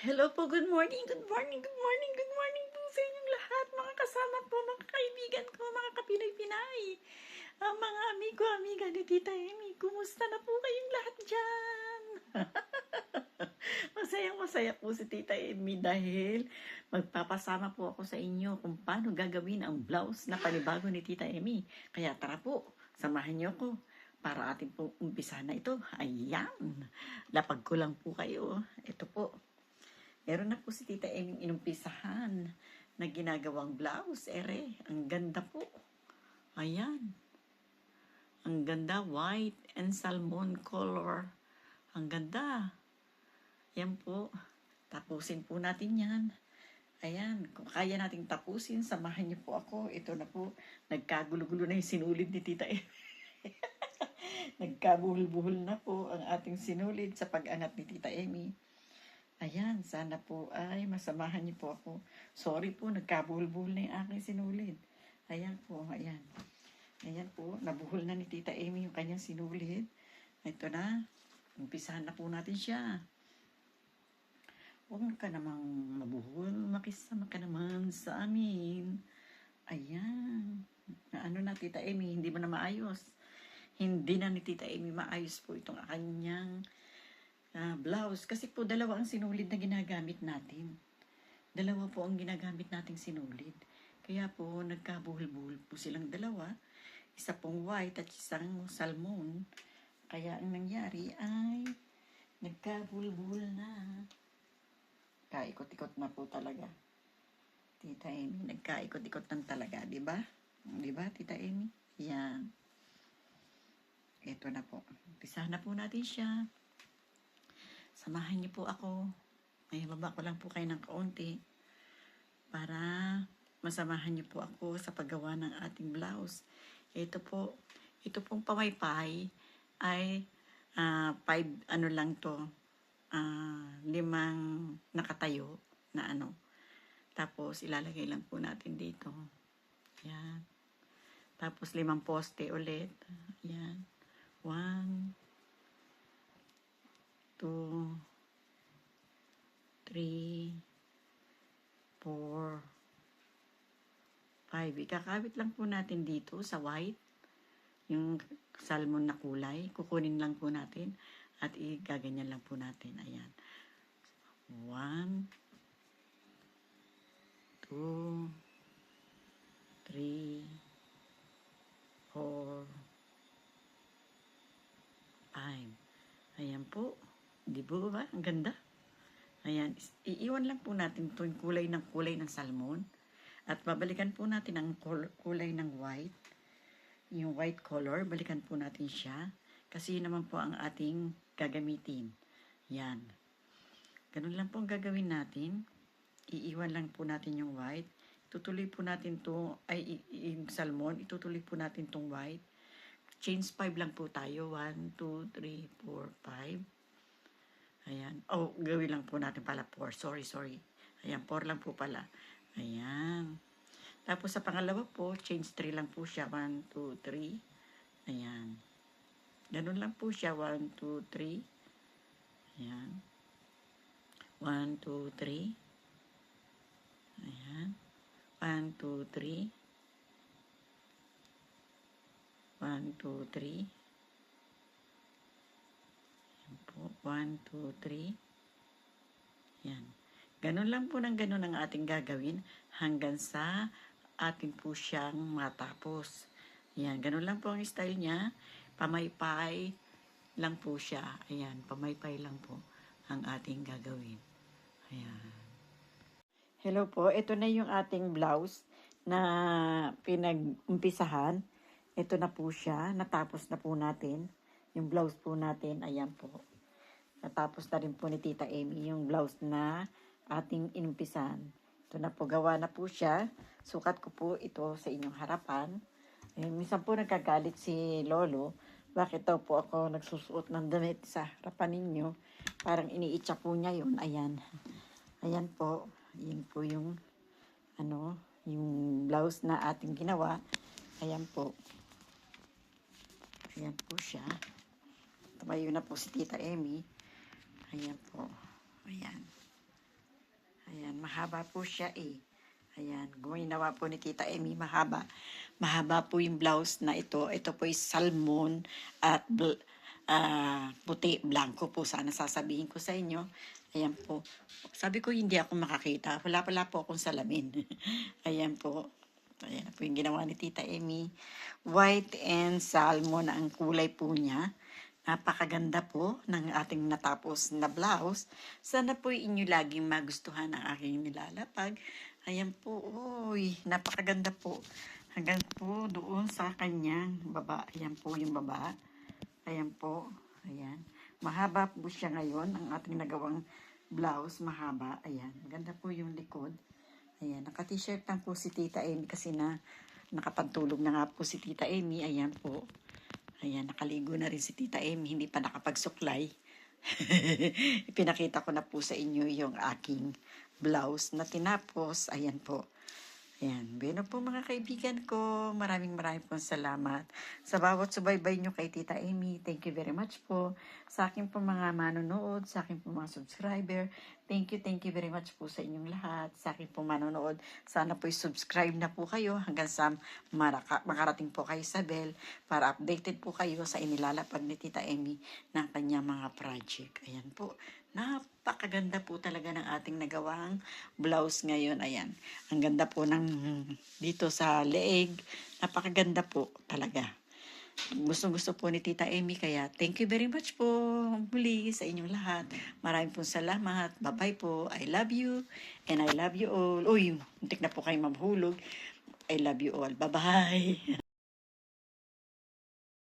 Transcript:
Hello po, good morning, good morning, good morning, good morning po sa inyong lahat, mga kasama po, mga kaibigan ko, mga kapinay-pinay, ang mga amigo, amiga ni Tita Amy, kumusta na po kayong lahat dyan? Masayang masaya po si Tita Amy dahil magpapasama po ako sa inyo kung paano gagawin ang blouse na panibago ni Tita Amy. Kaya tara po, samahan niyo ko para ating pong umpisa na ito. Ayan, lapag ko lang po kayo. Ito po, Meron na po si Tita Eming inumpisahan na ginagawang blouse. Ere, ang ganda po. Ayan. Ang ganda, white and salmon color. Ang ganda. Yan po. Tapusin po natin yan. Ayan, kung kaya nating tapusin, samahan niyo po ako. Ito na po, nagkagulo-gulo na yung sinulid ni Tita Eming. Nagkabuhol-buhol na po ang ating sinulid sa pag-angat ni Tita Emmy. Ayan, sana po ay masamahan niyo po ako. Sorry po, nagkabuhol-buhol na yung aking sinulid. Ayan po, ayan. Ayan po, nabuhol na ni Tita Amy yung kanyang sinulid. Ito na, umpisahan na po natin siya. Huwag ka namang mabuhol, makisama ka naman sa amin. Ayan. Na ano na, Tita Amy, hindi mo na maayos. Hindi na ni Tita Amy maayos po itong kanyang ah, blouse. Kasi po dalawa ang sinulid na ginagamit natin. Dalawa po ang ginagamit nating sinulid. Kaya po nagkabuhol-buhol po silang dalawa. Isa pong white at isang salmon. Kaya ang nangyari ay nagkabuhol-buhol na. Kaikot-ikot na po talaga. Tita Amy, nagkaikot-ikot na talaga, di ba? Di ba, Tita Amy? Yan. Ito na po. Umpisa na po natin siya. Samahan niyo po ako. May baba ko lang po kayo ng kaunti para masamahan niyo po ako sa paggawa ng ating blouse. Ito po, ito pong pamaypay ay ah, five, ano lang to, ah, limang nakatayo na ano. Tapos ilalagay lang po natin dito. Yan. Tapos limang poste ulit. Yan. One, two, three, four, five. Ikakabit lang po natin dito sa white, yung salmon na kulay. Kukunin lang po natin at igaganyan lang po natin. Ayan. One, two, three, four, five. Ayan po. Di ba ba? Ang ganda. Ayan. Iiwan lang po natin ito yung kulay ng kulay ng salmon. At babalikan po natin ang kul- kulay ng white. Yung white color, balikan po natin siya. Kasi yun naman po ang ating gagamitin. Yan. Ganun lang po ang gagawin natin. Iiwan lang po natin yung white. Tutuloy po natin to ay yung salmon, itutuloy po natin tong white. Change 5 lang po tayo. 1, 2, 3, 4, 5. Ayan. Oh, gawin lang po natin pala 4. Sorry, sorry. Ayan, 4 lang po pala. Ayan. Tapos sa pangalawa po, change 3 lang po siya. 1, 2, 3. Ayan. Ganun lang po siya. 1, 2, 3. Ayan. 1, 2, 3. Ayan. 1, 2, 3. 1, 2, 3. Yan po. 1, 2, 3. Yan. Ganun lang po ng ganun ang ating gagawin hanggang sa ating po siyang matapos. Yan. Ganun lang po ang style niya. Pamaypay lang po siya. Ayan. Pamaypay lang po ang ating gagawin. Ayan. Hello po. Ito na yung ating blouse na pinag-umpisahan. Ito na po siya. Natapos na po natin. Yung blouse po natin. Ayan po. Natapos na rin po ni Tita Amy yung blouse na ating inumpisan. Ito na po. Gawa na po siya. Sukat ko po ito sa inyong harapan. Eh, minsan po nagkagalit si Lolo. Bakit daw po ako nagsusuot ng damit sa harapan ninyo? Parang iniitsa po niya yun. Ayan. Ayan po. Yan po yung ano, yung blouse na ating ginawa. Ayan po. Ayan po siya. Tumayo na po si Tita Emmy. Ayan po. Ayan. mahaba po siya eh. Ayan, ginawa po ni Tita Emmy, mahaba. Mahaba po yung blouse na ito. Ito po is salmon at bl- ah, puti, blanco po. Sana sasabihin ko sa inyo. Ayan po. Sabi ko, hindi ako makakita. Wala pala po akong salamin. Ayan po. Ayan po yung ginawa ni Tita Emmy. White and salmon ang kulay po niya. Napakaganda po ng ating natapos na blouse. Sana po inyo laging magustuhan ang aking nilalapag. Ayan po, uy, napakaganda po. Hanggang po doon sa kanyang baba. Ayan po yung baba. Ayan po. Ayan. Mahaba po siya ngayon, ang ating nagawang blouse. Mahaba. Ayan. Maganda po yung likod. Ayan. Naka-t-shirt lang po si Tita Amy kasi na nakapantulog na nga po si Tita Amy. Ayan po. Ayan, nakaligo na rin si Tita Amy. Hindi pa nakapagsuklay. Ipinakita ko na po sa inyo yung aking blouse na tinapos. Ayan po. Ayan. Bueno po mga kaibigan ko. Maraming maraming pong salamat sa bawat subaybay nyo kay Tita Amy. Thank you very much po. Sa akin po mga manonood, sa akin po mga subscriber. Thank you, thank you very much po sa inyong lahat. Sa akin po manonood. Sana po subscribe na po kayo hanggang sa maraka, makarating po kayo sa bell para updated po kayo sa inilalapag ni Tita Amy ng kanyang mga project. Ayan po. Napakaganda po talaga ng ating nagawang blouse ngayon. Ayan. Ang ganda po ng dito sa leeg. Napakaganda po talaga. Gusto gusto po ni Tita Amy kaya thank you very much po muli sa inyong lahat. Maraming pong salamat. Bye-bye po. I love you and I love you all. Uy, muntik na po kayo mamhulog. I love you all. Bye-bye.